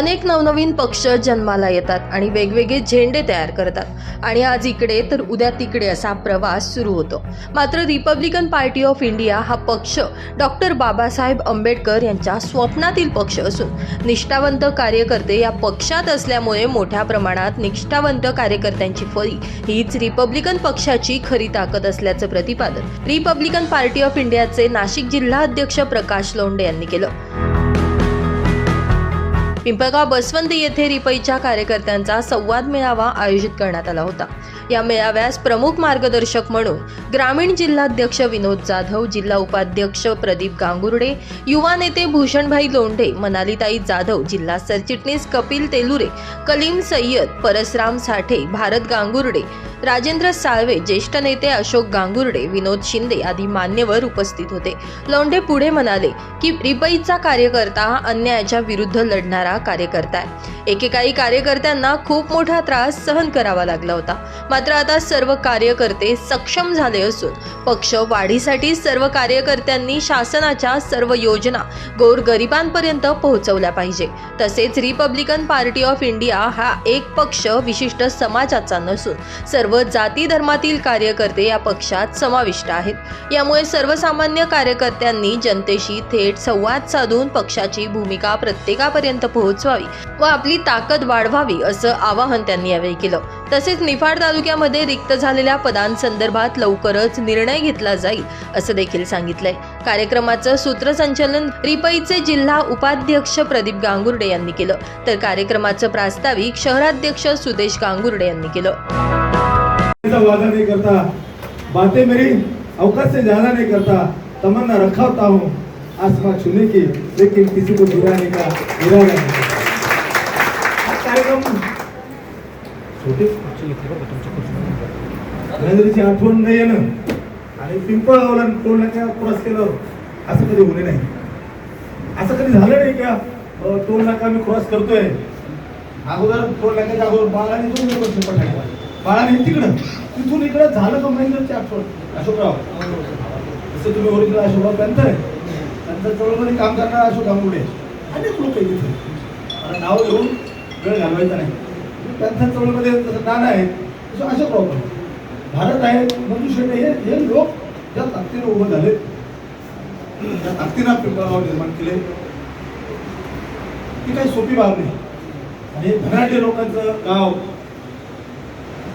अनेक नवनवीन पक्ष जन्माला येतात आणि वेगवेगळे झेंडे तयार करतात. आणि आज इकडे तर उद्या तिकडे असा प्रवास सुरू होतो. मात्र रिपब्लिकन पार्टी ऑफ इंडिया हा पक्ष डॉक्टर बाबासाहेब आंबेडकर यांच्या स्वप्नातील पक्ष असून निष्ठावंत कार्यकर्ते या पक्षात असल्यामुळे मोठ्या प्रमाणात निष्ठावंत कार्यकर्त्यांची फळी हीच रिपब्लिकन पक्षाची खरी ताकद असल्याचं प्रतिपादन रिपब्लिकन पार्टी ऑफ इंडियाचे नाशिक जिल्हा अध्यक्ष प्रकाश लोंढे यांनी केलं. पिंपळगाव बसवंत येथे रिपईच्या कार्यकर्त्यांचा संवाद मेळावा आयोजित करण्यात आला होता. या मेळाव्यास प्रमुख मार्गदर्शक म्हणून ग्रामीण जिल्हाध्यक्ष विनोद जाधव जिल्हा उपाध्यक्ष प्रदीप गांगुर्डे युवा नेते भूषणभाई लोंढे मनालीताई जाधव जिल्हा सरचिटणीस कपिल तेलुरे कलीम सय्यद परसराम साठे भारत गांगुर्डे राजेंद्र साळवे ज्येष्ठ नेते अशोक गांगुर्डे विनोद शिंदे आदी मान्यवर उपस्थित होते. लोंढे पुढे म्हणाले की रिपईचा कार्यकर्ता हा अन्यायाच्या विरुद्ध लढणारा कार्यकर्ता आहे. एकेकाळी कार्यकर्त्यांना खूप मोठा त्रास सहन करावा लागला होता. मात्र आता सर्व कार्यकर्ते सक्षम झाले असून पक्ष वाढीसाठी सर्व कार्यकर्त्यांनी शासनाच्या सर्व योजना गोरगरिबांपर्यंत पोहोचवल्या पाहिजे. तसेच रिपब्लिकन पार्टी ऑफ इंडिया हा एक पक्ष विशिष्ट समाजाचा नसून सर्व जाती धर्मातील कार्यकर्ते या पक्षात समाविष्ट आहेत. यामुळे सर्वसामान्य कार्यकर्त्यांनी जनतेशी थेट संवाद साधून पक्षाची भूमिका प्रत्येकापर्यंत पोहोचवावी व आपली ताकद वाढवावी असं आवाहन त्यांनी यावेळी केलं. तसेच निफाड तालुक्यामध्ये रिक्त झालेल्या पदांसंदर्भात लवकरच निर्णय घेतला जाईल असं देखील सांगितलंय. कार्यक्रमाचं सूत्रसंचालन रिपईचे जिल्हा उपाध्यक्ष प्रदीप गांगुर्डे यांनी केलं. तर कार्यक्रमाचं प्रास्ताविक शहराध्यक्ष सुदेश गांगुर्डे यांनी केलं. वादा नहीं करता। बातें मेरी अवकाश से ज्यादा नहीं करता। तमन्ना रखा होता हूँ। आसमान छूने की लेकिन किसी को गिराने का इरादा नहीं कार्यक्रम छोटे नजरेची आठवण नाही येणं आणि पिंपळगावला टोल नाक्या क्रॉस केलं। असं कधी होणे नाही। असं कधी झालं नाही का? अं, टोल नाका मी क्रॉस करतोय। अगोदर टोल नाक्याच्या अगोदर बाळाने दोन वर्ष बाळा बाळाने तिकडं. तिथून इकडं झालं का महेंद्रची आठवण? अशोकराव. जसं तुम्ही ओरिजिनल अशोकराव त्यांचं आहे त्यांच्या चळवळीमध्ये काम करणारा अशोक गांगुडे अनेक लोक आहे तिथे मला नाव घेऊन वेळ घालवायचा नाही. त्यांच्या चळवळमध्ये जसं नाना आहे तसं अशोकराव पण भारत आहे मंजू शेट्टे हे हे लोक ज्या ताकदीनं उभं झाले त्या ताकदीनं पिंपळगाव निर्माण केले ती काही सोपी बाब नाही. आणि धनाढ्य लोकांचं गाव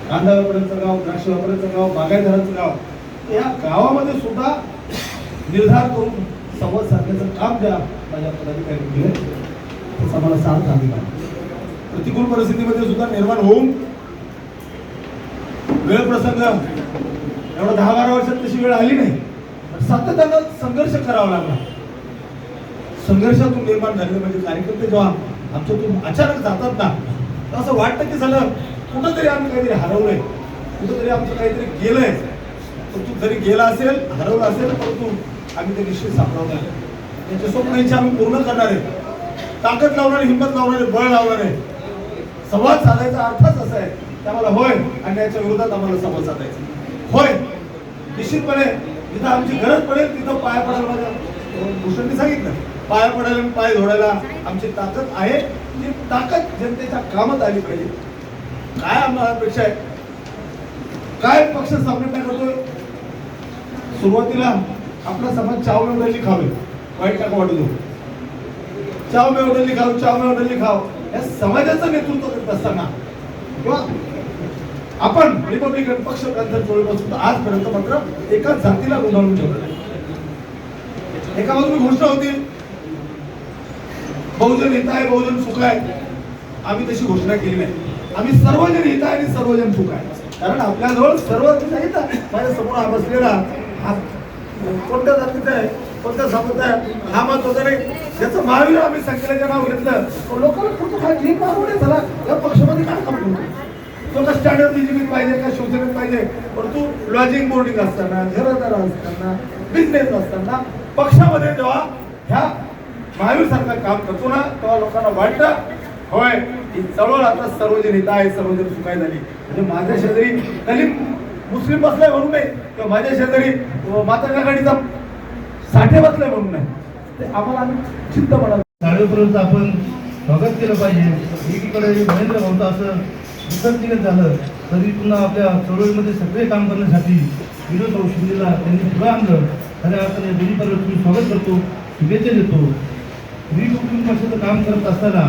कांदा व्यापाऱ्यांचं गाव द्राक्ष व्यापाऱ्यांचं गाव बागायतदारांचं गाव या गावामध्ये सुद्धा निर्धार करून संवाद साधण्याचं काम द्या माझ्या पदाधिकारी केलं त्याचा मला साथ अभिमान प्रतिकूल परिस्थितीमध्ये सुद्धा निर्माण होऊन वेळ प्रसंग एवढा दहा बारा वर्षात तशी वेळ आली नाही सातत्यानं संघर्ष करावा लागला. संघर्षातून निर्माण झालेले म्हणजे कार्यकर्ते जेव्हा आमच्यातून अचानक जातात ना तर असं वाटतं की झालं कुठंतरी आम्ही काहीतरी हरवलंय. कुठंतरी आमचं काहीतरी गेलंय. परंतु जरी गेला असेल हरवलं असेल परंतु आम्ही ते निश्चित सापडवणार आहे. त्यांच्या स्वप्नांची आम्ही पूर्ण करणार आहे. ताकद लावणारे हिंमत लावणारे बळ लावणारे. संवाद साधायचा अर्थच असा आहे. की आम्हाला होय आणि याच्या विरोधात आम्हाला संवाद साधायचा होय निश्चितपणे जिथं आमची गरज पडेल तिथं पाया पडायला माझ्या भूषणने सांगितलं पाया पडायला पाय धोडायला आमची ताकद आहे. ती ताकद जनतेच्या कामात आली पाहिजे. काय आम्हाला अपेक्षा आहे? काय पक्ष स्थापना करतोय सुरुवातीला आपला समाज चाव मेवडली खावे वाईट टाका वाटत दो चाव मेवडली खाव चाव मेवडली खाव. या समाजाचं नेतृत्व करत असताना किंवा आपण रिपब्लिकन पक्ष ग्रंथ आजपर्यंत मात्र एकाच जातीला गुंडाळून ठेवलं आहे. एका बाजूने घोषणा होती बहुजन हित आहे बहुजन सुख आहे. आम्ही तशी घोषणा केली नाही. आम्ही सर्वजण हित आहे आणि सर्वजन सुख आहे. कारण आपल्याजवळ सर्व हित माझ्यासमोर हा बसलेला हा कोणत्या जातीचा आहे कोणत्या समाजाचा आहे हा महत्त्वाचा नाही. ज्याचं महावीर आम्ही संख्येचं नाव घेतलं तो लोकांना कुठं काय ठीक आहे झाला. या पक्षामध्ये काय काम करतो तो का स्टँडर्ड बीजेपीत पाहिजे का शिवसेनेत पाहिजे? परंतु लॉजिंग बोर्डिंग असताना घरदार असताना बिझनेस असताना पक्षामध्ये जेव्हा ह्या महावीर सारखं काम करतो ना तेव्हा लोकांना वाटतं होय ही चळवळ आता सर्वजन आहे सर्वजन सुखाय झाली. म्हणजे माझ्या शेजारी दलित मुस्लिम बसलाय म्हणून नाही किंवा माझ्या शेजारी अं, गाडीचा साठे बसलाय म्हणून नाही. ते आम्हाला आम्ही चिंता शाळेपर्यंत आपण स्वागत केलं पाहिजे. एकीकडे महेंद्र भाऊचं असं विसर्जन झालं तरी पुन्हा आपल्या चळवळीमध्ये सगळे काम करण्यासाठी विनोद भाऊ शिंदेला त्यांनी पुढं आणलं. खऱ्या अर्थाने दोन्ही पर्यंत स्वागत करतो शुभेच्छा देतो. रिकुटुंब पक्षाचं काम करत असताना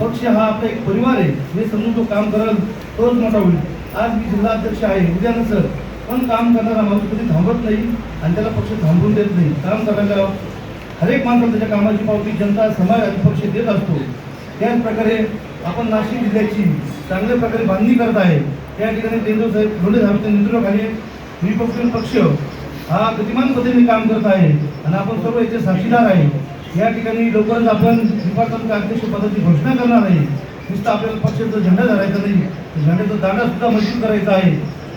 पक्ष हा आपला एक परिवार आहे. हे समजून तो काम कराल तोच मोठा होईल. आज मी जिल्हा अध्यक्ष आहे. उद्या नसर पण काम करणारा माणूस कधी थांबत नाही आणि त्याला पक्ष थांबवून देत नाही. काम करायला हरेक माणसाला त्याच्या कामाची पावती जनता समाज आणि पक्ष देत असतो. त्याच प्रकारे आपण नाशिक जिल्ह्याची चांगल्या प्रकारे बांधणी करत आहे. त्या ठिकाणी देंदो साहेब थोडे साहेबांच्या नेतृत्वाखाली निपक्षीय पक्ष हा गतिमान पद्धतीने काम करत आहे. आणि आपण सर्व याचे साक्षीदार आहे. या ठिकाणी लवकरच आपण विभागाच्या अध्यक्ष पदाची घोषणा करणार आहे. नुसतं आपल्याला पक्षाचा झेंडा धरायचा नाही. झेंड्याचा दांडा सुद्धा मजबूत करायचा आहे.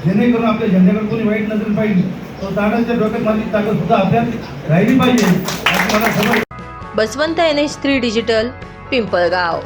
जेणेकरून आपल्या झेंड्याकडे कोणी वाईट नजर पाहिजे तो दांडाच्या डोक्यात माझी ताकद सुद्धा आपल्यात राहिली पाहिजे. Basavant N H three digital Pimpalgaon.